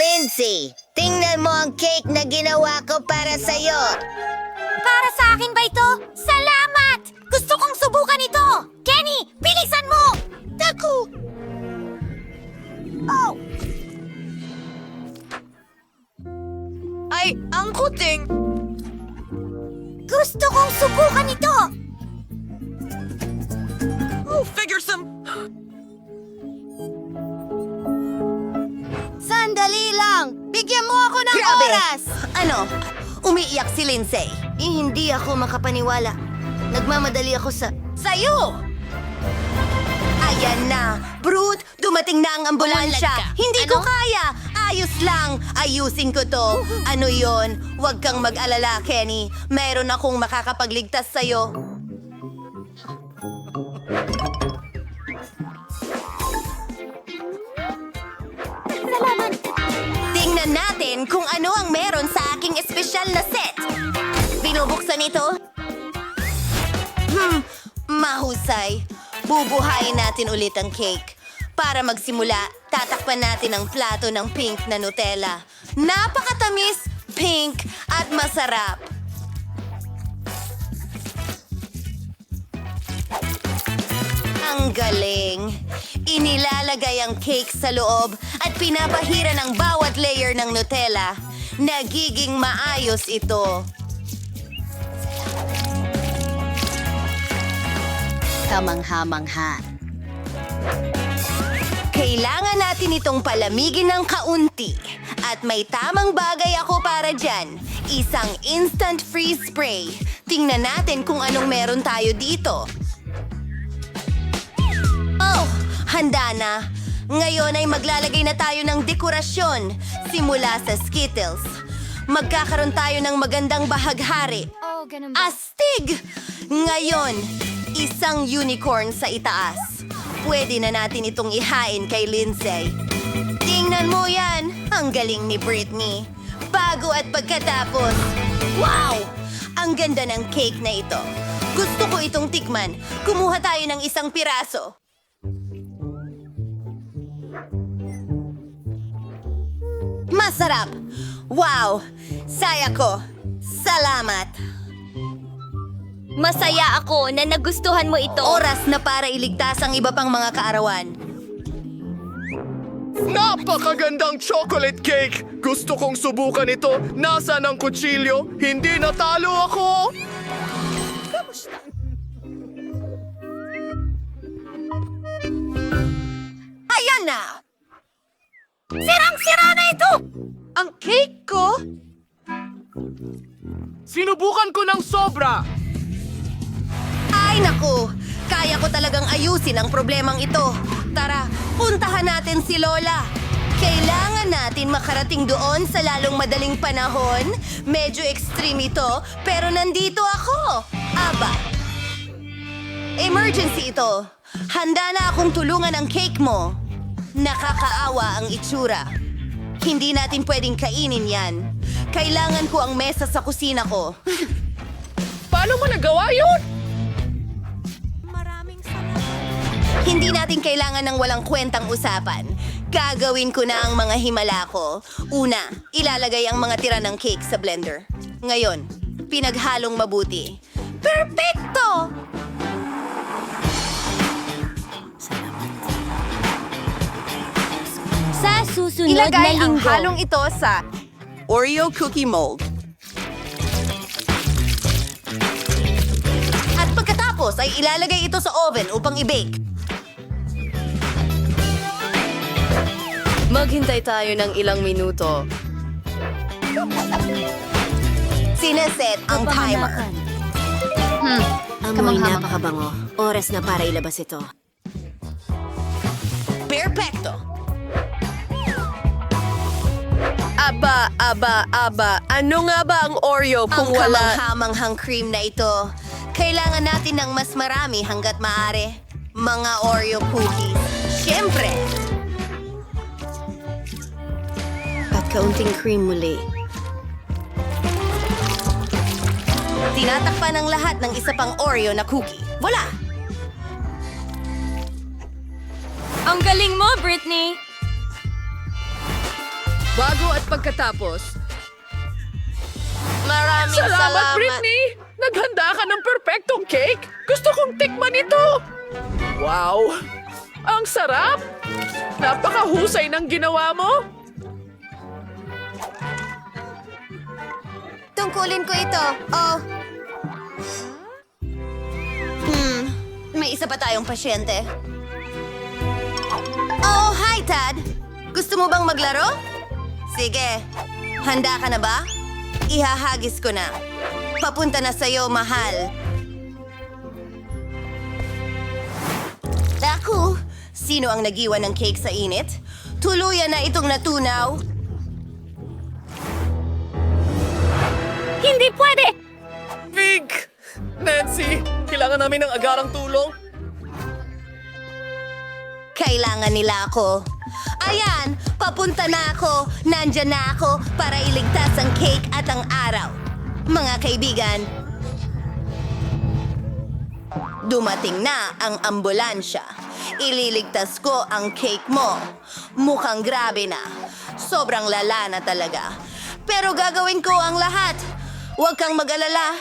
Lindsay, tingnan mo ang cake na ginawa ko para sa'yo. Para sa akin ba ito? Salamat! Gusto kong subukan ito! Kenny, bilisan mo! Naku! Oh! Ay, ang kuting! Gusto kong subukan ito! Oh, figure some... Bigyan mo ako ng Grabe! oras! Ano? Umiiyak si Lindsay. Eh, hindi ako makapaniwala. Nagmamadali ako sa... Sa'yo! Ayan na! Brute, dumating na ang ambulansya! Umunlad ka. Hindi ko Ano? kaya! Ayos lang! Ayusin ko to! Ano yon? Huwag kang mag-alala, Kenny. Meron akong makakapagligtas sa'yo. Natin kung ano ang meron sa aking espesyal na set. Binubuksan ito. Hmm, mahusay. Bubuhayin natin ulit ang cake. Para magsimula, tatakpan natin ang plato ng pink na Nutella. Napakatamis, pink, at masarap. Ang galing. Inilalagay ang cake sa loob at pinapahira ng bawat layer ng Nutella. Nagiging maayos ito. Kamangha-mangha. Kailangan natin itong palamigin ng kaunti. At may tamang bagay ako para dyan. Isang instant freeze spray. Tingnan natin kung anong meron tayo dito. Handa na. Ngayon ay maglalagay na tayo ng dekorasyon simula sa Skittles. Magkakaroon tayo ng magandang bahaghari. Oh, Astig! Ngayon, isang unicorn sa itaas. Pwede na natin itong ihain kay Lindsay. Tingnan mo yan! Ang galing ni Britney. Bago at pagkatapos. Wow! Ang ganda ng cake na ito. Gusto ko itong tikman. Kumuha tayo ng isang piraso. Masarap! Wow! Saya ko! Salamat! Masaya ako na nagustuhan mo ito. Oras na para iligtas ang iba pang mga kaarawan. Napakagandang chocolate cake! Gusto kong subukan ito. Nasaan ang kutsilyo? Hindi natalo ako! Sinubukan ko ng sobra! Ay naku! Kaya ko talagang ayusin ang problemang ito. Tara, puntahan natin si Lola. Kailangan natin makarating doon sa lalong madaling panahon. Medyo extreme ito, pero nandito ako. Aba. Emergency ito. Handa na akong tulungan ang cake mo. Nakakaawa ang itsura. Hindi natin pwedeng kainin yan. Kailangan ko ang mesa sa kusina ko. Paano mo nagawa yun? Hindi natin kailangan ng walang kwentang usapan. Gagawin ko na ang mga himala ko. Una, ilalagay ang mga tira ng cake sa blender. Ngayon, pinaghalong mabuti. Perfecto! Sa susunod Ilagay na ang linggo. halong ito sa Oreo cookie mold. At pagkatapos ay ilalagay ito sa oven upang i-bake. Maghintay tayo ng ilang minuto. Sineset ang timer. Amoy napakabango. Oras na para ilabas ito. Perfecto! Aba, aba, aba. Ano nga ba ang Oreo kung ang wala... kamanghamanghang cream na ito. Kailangan natin ng mas marami hanggat maaari. Mga Oreo cookies. Siyempre! At kaunting cream muli. Tinatakpan ng lahat ng isa pang Oreo na cookie. Wala! Ang galing mo, Britney! Bago at pagkatapos. Maraming Salamat, Britney! Naghanda ka ng perfectong cake! Gusto kong tikman ito! Wow! Ang sarap! Napakahusay ng ginawa mo! Tungkulin ko ito. Oh. Hmm, may isa pa tayong pasyente. Oh, hi, Tad! Gusto mo bang maglaro? Sige. Handa ka na ba? Ihahagis ko na. Papunta na sa'yo, mahal. Naku! Sino ang nagiwan ng cake sa init? Tuluyan na itong natunaw. Hindi pwede! Big! Nancy, kailangan namin ng agarang tulong. Kailangan nila ako. Ayan, papunta na ako. Nandyan na ako para iligtas ang cake at ang araw. Mga kaibigan, dumating na ang ambulansya. Ililigtas ko ang cake mo. Mukhang grabe na. Sobrang lala na talaga. Pero gagawin ko ang lahat. Huwag kang mag-alala.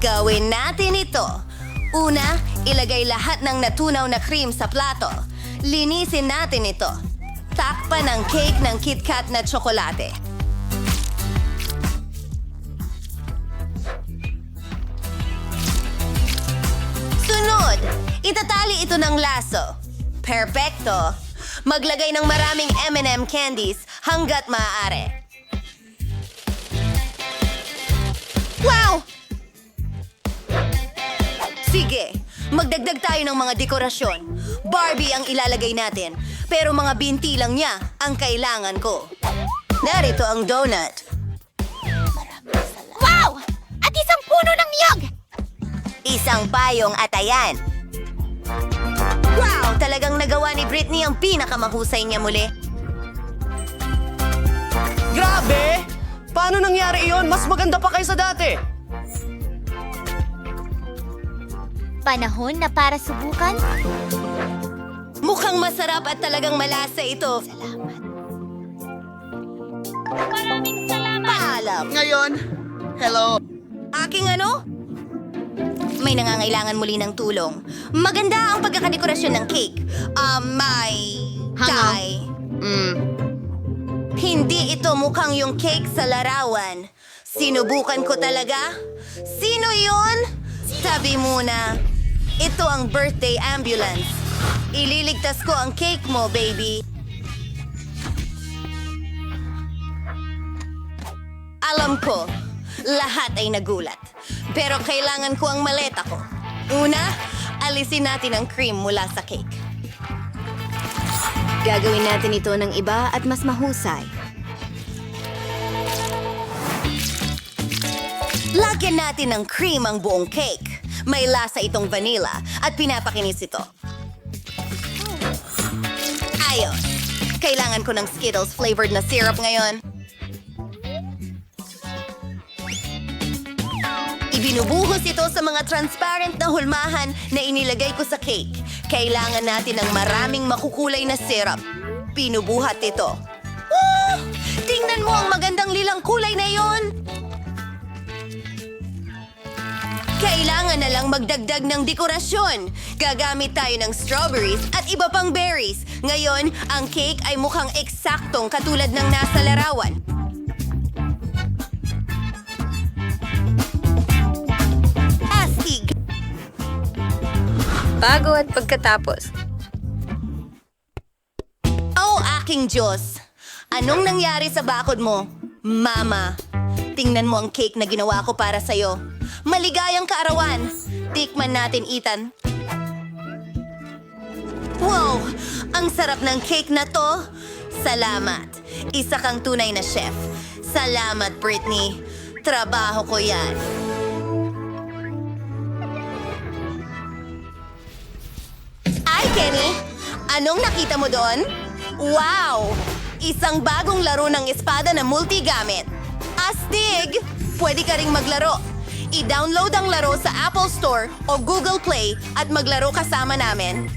Gawin natin ito. Una, ilagay lahat ng natunaw na cream sa plato. Linisin natin ito. Takpan ang cake ng KitKat na tsokolate. Sunod, itatali ito ng laso. Perfecto. Maglagay ng maraming M&M candies hanggat maaari. Wow! Sige, magdagdag tayo ng mga dekorasyon. Barbie ang ilalagay natin, pero mga binti lang niya ang kailangan ko. Narito ang donut. Wow! At isang puno ng niyog! Isang payong atayan. Wow! Talagang nagawa ni Britney ang pinakamahusay niya muli. Grabe! Paano nangyari iyon? Mas maganda pa kaysa dati. Panahon na para subukan? Mukhang masarap at talagang malasa ito. Maraming salamat! Paalam. Ngayon, hello. Aking ano? May nangangailangan muli ng tulong. Maganda ang pagkakadekorasyon ng cake. Um, may... Tay. Hindi ito mukhang yung cake sa larawan. Sinubukan ko talaga. Sino yun? Sabi muna, ito ang birthday ambulance. Ililigtas ko ang cake mo, baby. Alam ko, lahat ay nagulat. Pero kailangan ko ang maleta ko. Una, alisin natin ang cream mula sa cake. Gagawin natin ito ng iba at mas mahusay. Lagyan natin ng cream ang buong cake. May lasa itong vanilla at pinapakinis ito. Ayos. Kailangan ko ng Skittles flavored na syrup ngayon. Ibinubuhos ito sa mga transparent na hulmahan na inilagay ko sa cake. Kailangan natin ng maraming makukulay na syrup. Pinubuhat ito. Oh! Tingnan mo ang magandang lilang kulay na yon! Kailangan na lang magdagdag ng dekorasyon. Gagamit tayo ng strawberries at iba pang berries. Ngayon, ang cake ay mukhang eksaktong katulad ng nasa larawan. Astig! Bago at pagkatapos. Oh, aking Diyos! Anong nangyari sa bakod mo? Mama, tingnan mo ang cake na ginawa ko para sa'yo. Maligayang kaarawan! Tikman natin, Ethan. Wow! Ang sarap ng cake na to! Salamat! Isa kang tunay na chef. Salamat, Britney. Trabaho ko yan. Ay, Kenny! Anong nakita mo doon? Wow! Isang bagong laro ng espada na multigamit. Astig! Pwede ka ring maglaro. I-download ang laro sa Apple Store o Google Play at maglaro kasama namin.